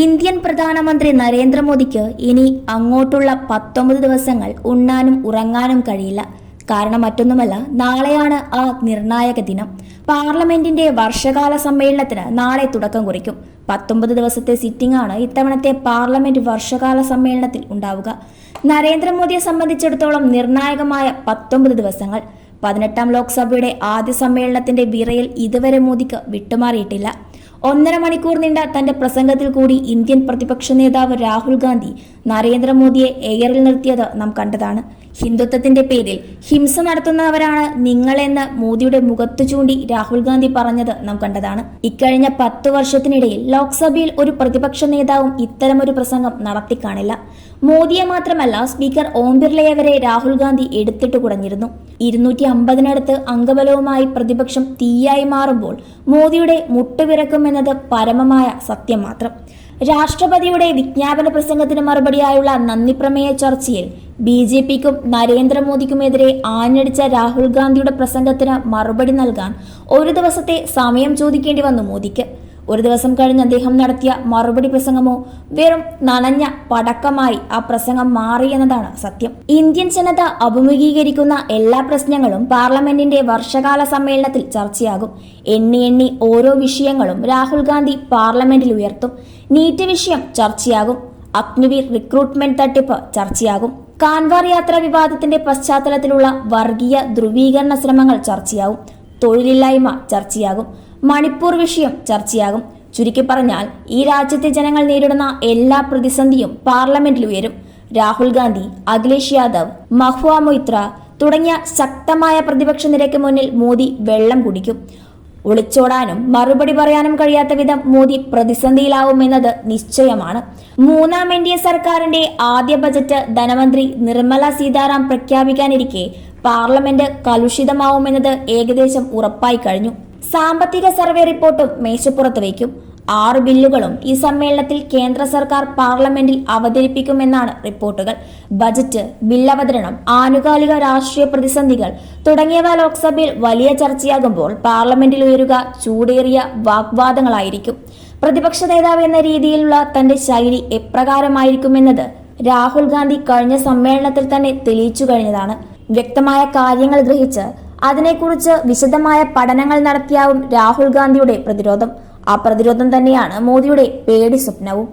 Indian പ്രധാനമന്ത്രി നരേന്ദ്രമോദിക്ക് ഇനി അങ്ങോട്ടുള്ള പത്തൊമ്പത് ദിവസങ്ങൾ ഉണ്ണാനും ഉറങ്ങാനും കഴിയില്ല. കാരണം മറ്റൊന്നുമല്ല നാളെയാണ് ആ നിർണായക ദിനം. പാർലമെന്റിന്റെ വർഷകാല സമ്മേളനത്തിന് നാളെ തുടക്കം കുറിക്കും. പത്തൊമ്പത് ദിവസത്തെ സിറ്റിംഗ് ആണ് ഇത്തവണത്തെ പാർലമെന്റ് വർഷകാല സമ്മേളനത്തിൽ ഉണ്ടാവുക. നരേന്ദ്രമോദിയെ സംബന്ധിച്ചിടത്തോളം നിർണായകമായ പത്തൊമ്പത് ദിവസങ്ങൾ. പതിനെട്ടാം ലോക്സഭയുടെ ആദ്യ സമ്മേളനത്തിന്റെ വിറയിൽ ഇതുവരെ മോദിക്ക് വിട്ടുമാറിയിട്ടില്ല. ഒന്നര മണിക്കൂർ നീണ്ട തന്റെ പ്രസംഗത്തിൽ കൂടി ഇന്ത്യൻ പ്രതിപക്ഷ നേതാവ് രാഹുൽ ഗാന്ധി നരേന്ദ്രമോദിയെ എയറിൽ നിർത്തിയത് നാം കണ്ടതാണ്. ഹിന്ദുത്വത്തിന്റെ പേരിൽ ഹിംസ നടത്തുന്നവരാണ് നിങ്ങളെന്ന് മോദിയുടെ മുഖത്തു ചൂണ്ടി രാഹുൽ ഗാന്ധി പറഞ്ഞത് നാം കണ്ടതാണ്. ഇക്കഴിഞ്ഞ പത്ത് വർഷത്തിനിടയിൽ ലോക്സഭയിൽ ഒരു പ്രതിപക്ഷ നേതാവും ഇത്തരമൊരു പ്രസംഗം നടത്തി കാണില്ല. മോദിയെ മാത്രമല്ല സ്പീക്കർ ഓം ബിർളയെ വരെ രാഹുൽ ഗാന്ധി എടുത്തിട്ട് കുടഞ്ഞിരുന്നു. ഇരുന്നൂറ്റി അമ്പതിനടുത്ത് അംഗബലവുമായി പ്രതിപക്ഷം തീയായി മാറുമ്പോൾ മോദിയുടെ മുട്ടുവിറക്കുമെന്നത് പരമമായ സത്യം മാത്രം. രാഷ്ട്രപതിയുടെ വിജ്ഞാപന പ്രസംഗത്തിന് മറുപടിയായുള്ള നന്ദി പ്രമേയ ചർച്ചയിൽ ബി ജെ പിക്കും നരേന്ദ്രമോദിക്കുമെതിരെ ആഞ്ഞടിച്ച രാഹുൽ ഗാന്ധിയുടെ പ്രസംഗത്തിന് മറുപടി നൽകാൻ ഒരു ദിവസത്തെ സമയം ചോദിക്കേണ്ടി വന്നു മോദിക്ക്. ഒരു ദിവസം കഴിഞ്ഞ് അദ്ദേഹം നടത്തിയ മറുപടി പ്രസംഗമോ വെറും നനഞ്ഞ പടക്കമായി ആ പ്രസംഗം മാറി എന്നതാണ് സത്യം. ഇന്ത്യൻ ജനത അഭിമുഖീകരിക്കുന്ന എല്ലാ പ്രശ്നങ്ങളും പാർലമെന്റിന്റെ വർഷകാല സമ്മേളനത്തിൽ ചർച്ചയാകും. എണ്ണി എണ്ണി ഓരോ വിഷയങ്ങളും രാഹുൽ ഗാന്ധി പാർലമെന്റിൽ ഉയർത്തും. നീറ്റ് വിഷയം ചർച്ചയാകും. അഗ്നിവീർ റിക്രൂട്ട്മെന്റ് തട്ടിപ്പ് ചർച്ചയാകും. കാൻവാർ യാത്രാ വിവാദത്തിന്റെ പശ്ചാത്തലത്തിലുള്ള വർഗീയ ധ്രുവീകരണ ശ്രമങ്ങൾ ചർച്ചയാവും. തൊഴിലില്ലായ്മ ചർച്ചയാകും. മണിപ്പൂർ വിഷയം ചർച്ചയാകും. ചുരുക്കി പറഞ്ഞാൽ ഈ രാജ്യത്തെ ജനങ്ങൾ നേരിടുന്ന എല്ലാ പ്രതിസന്ധിയും പാർലമെന്റിൽ ഉയരും. രാഹുൽ ഗാന്ധി അഖിലേഷ് യാദവ് മഹ്വ മൊയ്ത്ര തുടങ്ങിയ ശക്തമായ പ്രതിപക്ഷ നിരക്ക് മുന്നിൽ മോദി വെള്ളം കുടിക്കും. ഒളിച്ചോടാനും മറുപടി പറയാനും കഴിയാത്ത വിധം മോദി പ്രതിസന്ധിയിലാവുമെന്നത് നിശ്ചയമാണ്. മൂന്നാം എൻ ഡി എ സർക്കാരിന്റെ ആദ്യ ബജറ്റ് ധനമന്ത്രി നിർമ്മല സീതാറാം പ്രഖ്യാപിക്കാനിരിക്കെ പാർലമെന്റ് കലുഷിതമാവുമെന്നത് ഏകദേശം ഉറപ്പായി കഴിഞ്ഞു. സാമ്പത്തിക സർവേ റിപ്പോർട്ടും മേശപ്പുറത്ത് വയ്ക്കും. ആറ് ബില്ലുകളും ഈ സമ്മേളനത്തിൽ കേന്ദ്ര സർക്കാർ പാർലമെന്റിൽ അവതരിപ്പിക്കുമെന്നാണ് റിപ്പോർട്ടുകൾ. ബജറ്റ് ബില്ലവതരണം ആനുകാലിക രാഷ്ട്രീയ പ്രതിസന്ധികൾ തുടങ്ങിയവ ലോക്സഭയിൽ വലിയ ചർച്ചയാകുമ്പോൾ പാർലമെന്റിൽ ഉയരുക ചൂടേറിയ വാഗ്വാദങ്ങളായിരിക്കും. പ്രതിപക്ഷ നേതാവ് എന്ന രീതിയിലുള്ള തന്റെ ശൈലി എപ്രകാരമായിരിക്കുമെന്നത് രാഹുൽ ഗാന്ധി കഴിഞ്ഞ സമ്മേളനത്തിൽ തന്നെ തെളിയിച്ചു കഴിഞ്ഞതാണ്. വ്യക്തമായ കാര്യങ്ങൾ ഗ്രഹിച്ച് അതിനെക്കുറിച്ച് വിശദമായ പഠനങ്ങൾ നടത്തിയാവും രാഹുൽ ഗാന്ധിയുടെ പ്രതിരോധം. ആ പ്രതിരോധം തന്നെയാണ് മോദിയുടെ പേടി സ്വപ്നവും.